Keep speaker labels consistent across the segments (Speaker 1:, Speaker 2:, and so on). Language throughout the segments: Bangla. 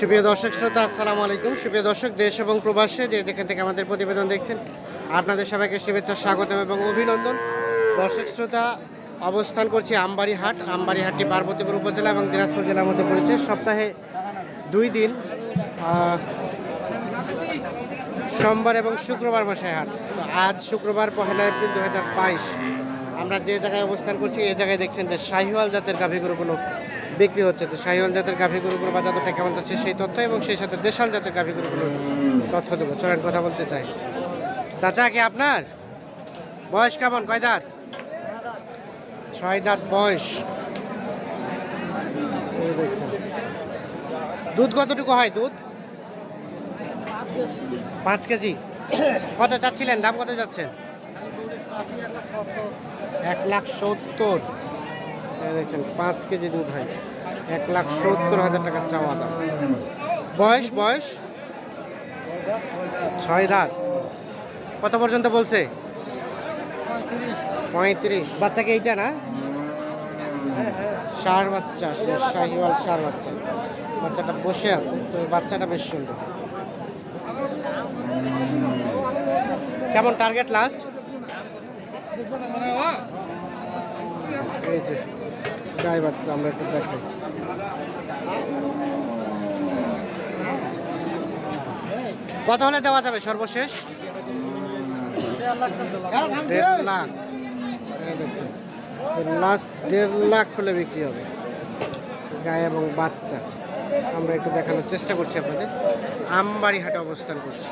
Speaker 1: সুপ্রিয় দর্শক শ্রোতা, আসসালামু আলাইকুম। সুপ্রিয় দর্শক, দেশ এবং প্রবাসে যে যেখান থেকে আমাদের প্রতিবেদন দেখছেন, আপনাদের সবাইকে শুভেচ্ছা, স্বাগতম এবং অভিনন্দন। দর্শক শ্রোতা, অবস্থান করছি আমবাড়ি হাট আমবাড়ি হাটটি পার্বতীপুর উপজেলা এবং দিনাজপুর জেলার মধ্যে পড়েছে। সপ্তাহে দুই দিন সোমবার এবং শুক্রবার বসে হাট। তো আজ শুক্রবার, পহেলা এপ্রিল দু হাজার বাইশ। আমরা যে জায়গায় অবস্থান করছি, এই জায়গায় দেখছেন যে শাহিওয়াল জাতের গাভী গরুগুলো বিক্রি হচ্ছে। তো শাহিওয়াল জাতের গাভী গরুগুলো বাজারটা কেমন যাচ্ছে সেই তথ্য এবং সেই সাথে দেশাল জাতের গাভী গরুগুলোর তথ্য দেবো। চলেন, কথা বলতে চাই। চাচা, কি আপনার? বয়স কেমন? কয় দাঁত? ছয় দাঁত বয়স। দুধ কতটুকু হয় দুধ? পাঁচ কেজি। কত চাচ্ছিলেন? দাম কত যাচ্ছে? এক লাখ সত্তর। দেখছেন, পাঁচ কেজি দুধ হয়। এক লাখ সত্তর হাজার টাকা চাওয়া দাম। বয়স বয়স? ছয় দাঁত। কত পর্যন্ত বলছে? পঁয়ত্রিশ। বাচ্চা কি এইটা না? সার বাচ্চা শাহিওয়াল সার বাচ্চা। বাচ্চাটা বসে আছে, তো বাচ্চাটা বেশ সুন্দর। কেমন টার্গেট লাস্ট এই যে। গায়ে বাচ্চা আমরা একটু দেখাই। কত হলে দেওয়া যাবে সর্বশেষ? দেড় লাখ। এই লাস্ট দেড় লাখ হলে বিক্রি হবে। গায়ে এবং বাচ্চা। আমরা একটু দেখানোর চেষ্টা করছি আপনাদের। আমবাড়ি হাটে অবস্থান করছি।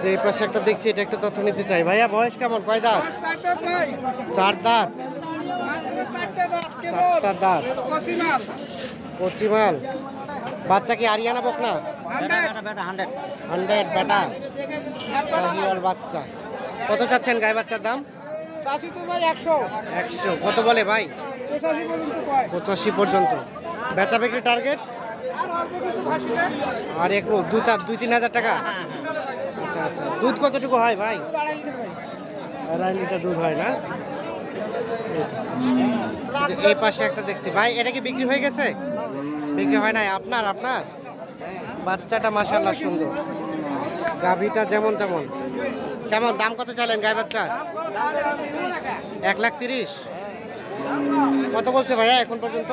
Speaker 1: যে এই পাশে একটা দেখছি এটা একটা তথ্য নিতে চাই। ভাইয়া বয়স কেমন? কয় দাঁত? চার দাঁত। চারটা দাঁত। কচিমাল বাচ্চা কি আরিয়ানা বকনা? হান্ড্রেড। বেটা বাচ্চা। কত চাচ্ছেন গায়ে বাচ্চার দাম? একশো। কত বলে ভাই? পঁচাশি পর্যন্ত বেচা বিক্রি টার্গেট আর একটু দু চার দুই তিন হাজার টাকা? আচ্ছা আচ্ছা দুধ কতটুকু হয় ভাই? আড়াই লিটার দুধ হয় না? এই পাশে একটা দেখছি। ভাই এটা কি বিক্রি হয়ে গেছে? বিক্রি হয় নাই। আপনার আপনার? বাচ্চাটা মাসাল্লাহ সুন্দর। গাভিটা যেমন তেমন। কেমন দাম কত চাইলেন গাই বাচ্চার? এক লাখ তিরিশ। কত বলছে ভাইয়া এখন পর্যন্ত?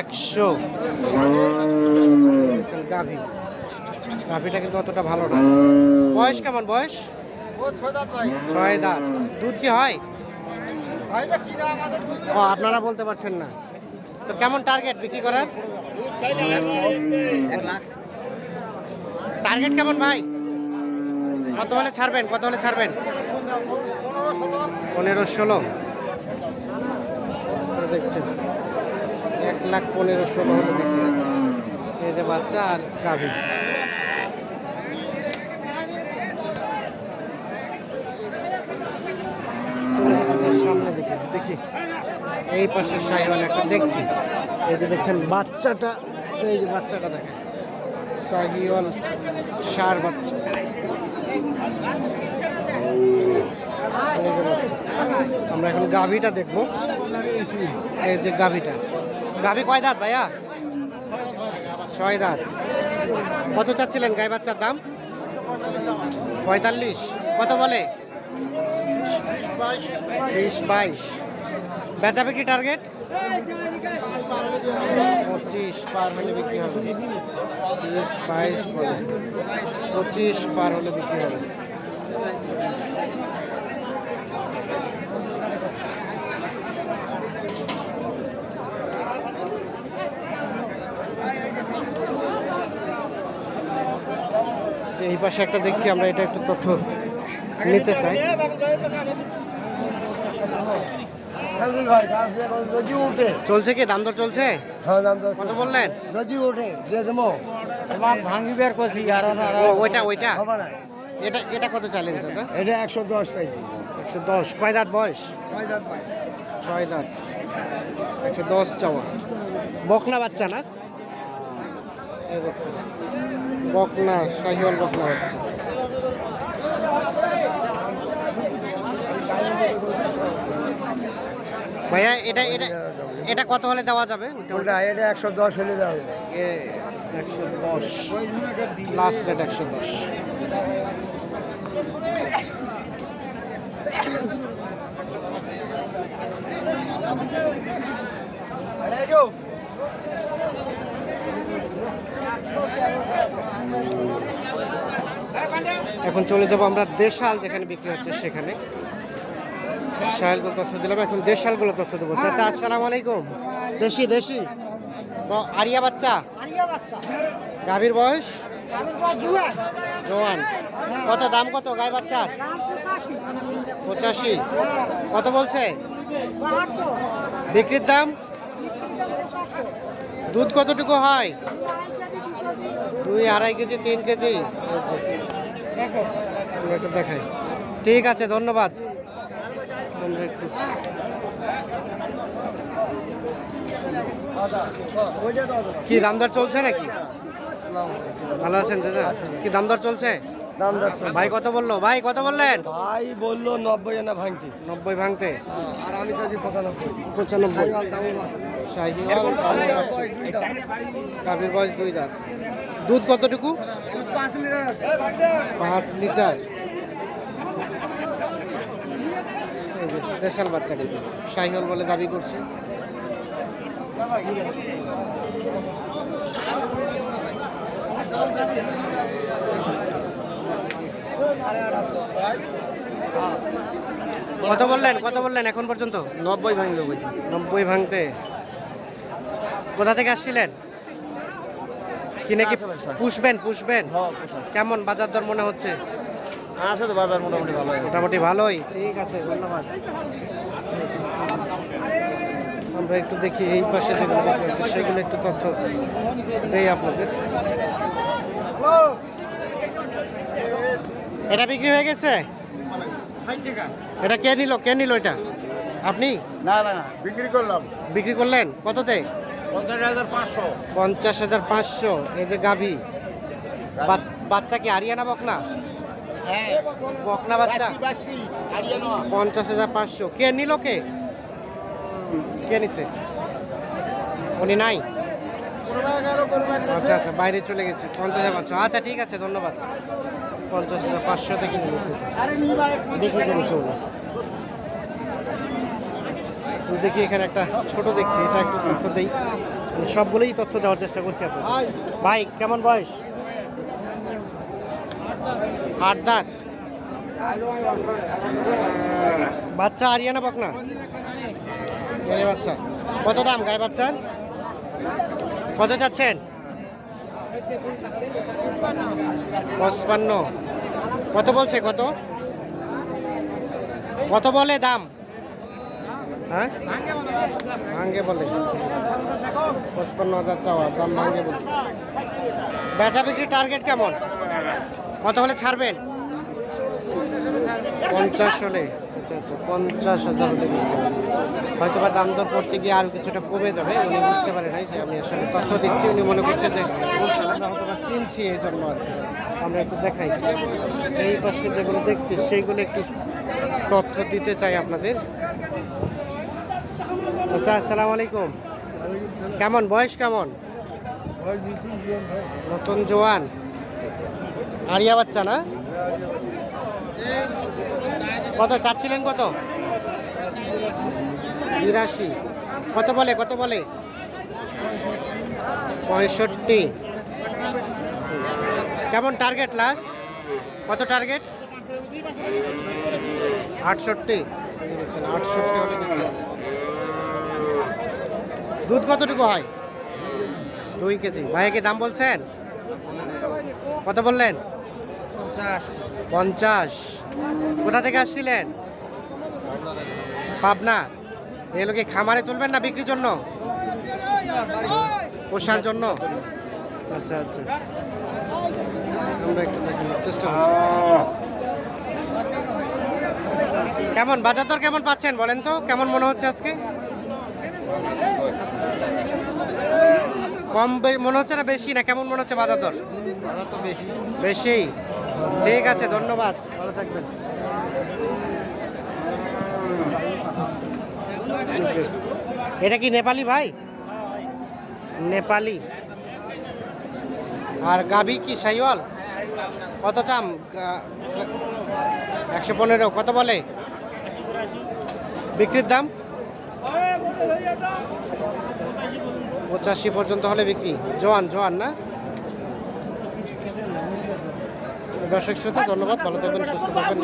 Speaker 1: একশো। গাভি। গাভিটা কিন্তু অতটা ভালো না। বয়স কেমন বয়স? ছয় দাঁত দুধ কি হয়? ও আপনারা বলতে পারছেন না। তো কেমন টার্গেট বিক্রি করার? টার্গেট কেমন ভাই? কত হলে ছাড়বেন? কত হলে ছাড়বেন? পনেরো ষোলো। দেখছেন। এক লাখ পনেরো ষোলো হলে দেখি এই যে বাচ্চা আর গাভী চলে যাচ্ছে সামনে দিকে দেখি এই পাশে শাহিওয়াল একটা দেখছি। এই যে দেখছেন বাচ্চাটা এই যে বাচ্চাটা দেখেন। শাহিওয়াল সার বাচ্চা। আমরা এখন গাভীটা দেখব। এই যে গাভীটা। গাভী কয় দাঁত ভাইয়া? ছয় দাঁত। কত চাচ্ছিলেন গাই বাচ্চার দাম? পঁয়তাল্লিশ। কত বলে? বিশ বাইশ। বেচা বিক্রি টার্গেট পঁচিশ পার হলে বিক্রি হবে। বাইশ বলে। পঁচিশ পার হলে বিক্রি হবে। এই পাশে একটা দেখছি, আমরা এটা একটু তথ্য নিতে চাই।
Speaker 2: যদি উঠে।
Speaker 1: চলছে কি? দাম দর চলছে?
Speaker 2: হ্যাঁ দাম দশ
Speaker 1: কত বললেন?
Speaker 2: যদি উঠে দিয়ে দেবো।
Speaker 3: ভাঙিবার কছি আর
Speaker 1: ও ওইটা ওইটা?
Speaker 2: হবে না
Speaker 1: এটা এটা কত চাইলেন চাচা?
Speaker 2: এটা একশো দশ চাইছি।
Speaker 1: একশো দশ। কয় দাঁত বয়স?
Speaker 2: ছয় দাঁত
Speaker 1: ছয় দাঁত। একশো দশ চাওয়া। বকনা বাচ্চা না? বকনা শাহিওয়াল বকনা বাচ্চা। ভাইয়া এটা এটা এটা কত হলে দেওয়া যাবে?
Speaker 2: ওটা এটা একশো দশ হলে যাবে।
Speaker 1: একশো দশ। লাস্ট রেট একশো দশ। এখন চলে যাব আমরা দেশাল যেখানে বিক্রি হচ্ছে সেখানে। শাহেলগুলো তথ্য দিলাম এখন দেশালগুলো তথ্য দেবো। চাচা আসসালামু আলাইকুম। দেশি দেশি আরিয়া বাচ্চা? গাভীর বয়স? জোয়ান। কত দাম কত গাই বাচ্চার? পঁচাশি। কত বলছে? বিক্রির দাম? দুধ কতটুকু হয়? দুই আড়াই কেজি তিন কেজি। একটু দেখাই। ঠিক আছে ধন্যবাদ। আমরা একটু কি দামদর চলছে নাকি? ভালো আছেন দাদা? কি দামদর চলছে? ভাই কত বলল? ভাই কত বললেন?
Speaker 2: ভাই বলল নব্বই না ভাঙতে।
Speaker 1: নব্বই ভাঙতে?
Speaker 2: আর আমি চাইছি পঁচানব্বই।
Speaker 1: পঁচানব্বই। শাহিওয়াল কালো বয়স দুই দাঁত। দুধ কতটুকু?
Speaker 2: পাঁচ লিটার
Speaker 1: পাঁচ লিটার এই যে দেশাল বাচ্চাটি শাহিওয়াল বলে দাবি করছে। কত বললেন কত বললেন এখন পর্যন্ত?
Speaker 3: নব্বই ভাঙবে বলছি।
Speaker 1: নব্বই ভাঙতে। কোথা থেকে আসছিলেন? কি
Speaker 3: আশেপাশে।
Speaker 1: পুষবেন পুষবেন? কেমন বাজার দর মনে হচ্ছে?
Speaker 3: আছে তো বাজার মোটামুটি ভালো।
Speaker 1: মোটামুটি ভালোই। ঠিক আছে ধন্যবাদ। আমরা একটু দেখি এই পাশে যেগুলো বিক্রি সেগুলো একটু তথ্য দেই আপনাদের। এটা বিক্রি হয়ে গেছে? এটা কে নিল? কে নিল এটা? আপনি?
Speaker 2: না না বিক্রি করলাম।
Speaker 1: বিক্রি করলেন? কততে?
Speaker 2: পঞ্চাশ হাজার পাঁচশো।
Speaker 1: পঞ্চাশ হাজার পাঁচশো এই যে গাভী। বাচ- বাচ্চা কি আরিয়ানা বকনা?
Speaker 2: হ্যাঁ
Speaker 1: বকনা বাচ্চা। পঞ্চাশ হাজার পাঁচশো। কে নিল কে? কে নিছে? উনি নাই? আচ্ছা আচ্ছা বাইরে চলে গেছে। পঞ্চাশ হাজার পাঁচশো। আচ্ছা ঠিক আছে ধন্যবাদ। পঞ্চাশ হাজার পাঁচশো থেকে নিয়েছে বিক্রি করেছে দেখি এখানে একটা ছোট দেখছি এটা একটু তথ্য দেই। সবগুলোই তথ্য দেওয়ার চেষ্টা করছি আপনার ভাই কেমন বয়স? আট দাঁত। বাচ্চা আরিয়ানা বকনা গায়ে বাচ্চা। কত দাম গায়ে বাচ্চার কত চাচ্ছেন? পঁচপান্ন। কত বলছে কত? কত বলে দাম? হ্যাঁ? ভাঙ্গে বলে। পঁচপান্ন হাজার চাওয়া, দাম ভাঙ্গে বলছে। বেচা বিক্রি টার্গেট কেমন? কত হলে ছাড়বেন? পঞ্চাশ হলে। আচ্ছা আচ্ছা পঞ্চাশ হাজার হলে হয়তো বা দাম দর করতে গিয়ে আরও কিছুটা কমে যাবে উনি বুঝতে পারে নাই যে আমি আসলে তথ্য দিচ্ছি উনি মনে করছে যে আমরা হয়তো বা কিনছি এই জন্য আর কি। আমরা একটু দেখাই। এই পাশে যেগুলো দেখছি সেইগুলো একটু তথ্য দিতে চাই আপনাদের। আচ্ছা আসসালামু আলাইকুম। কেমন বয়স কেমন? নতুন জোয়ান। আরিয়া বাচ্চা না? কত, চাচ্ছিলেন কত? বিরাশি। কত বলে কত বলে? পঁয়ষট্টি। কেমন টার্গেট লাস্ট কত টার্গেট আটষট্টি। আটষট্টি দুধ কতটুকু হয়? দুই কেজি। ভাইকে দাম বলছেন? কত বললেন?
Speaker 2: পঞ্চাশ।
Speaker 1: কোথা থেকে আসছিলেন? পাবনা। এগুলো কি খামারে তুলবেন না বিক্রির জন্য? পোষার জন্য? আচ্ছা আচ্ছা। চেষ্টা কেমন? বাজার দর কেমন পাচ্ছেন বলেন তো? কেমন মনে হচ্ছে আজকে? কম বে- মনে হচ্ছে না বেশি না? কেমন মনে হচ্ছে বাজার দর বেশি। ঠিক আছে ধন্যবাদ। ভালো থাকবেন। এটা কি নেপালি ভাই? নেপালি। আর গাবি কি সাইওয়াল? কত চাম? একশো পনেরো কত বলে? বিক্রির দাম? পঁচাশি পর্যন্ত হলে বিক্রি। জোয়ান জোয়ান না? দর্শক শ্রোতা ধন্যবাদ। ভালো থাকবেন সুস্থ থাকবেন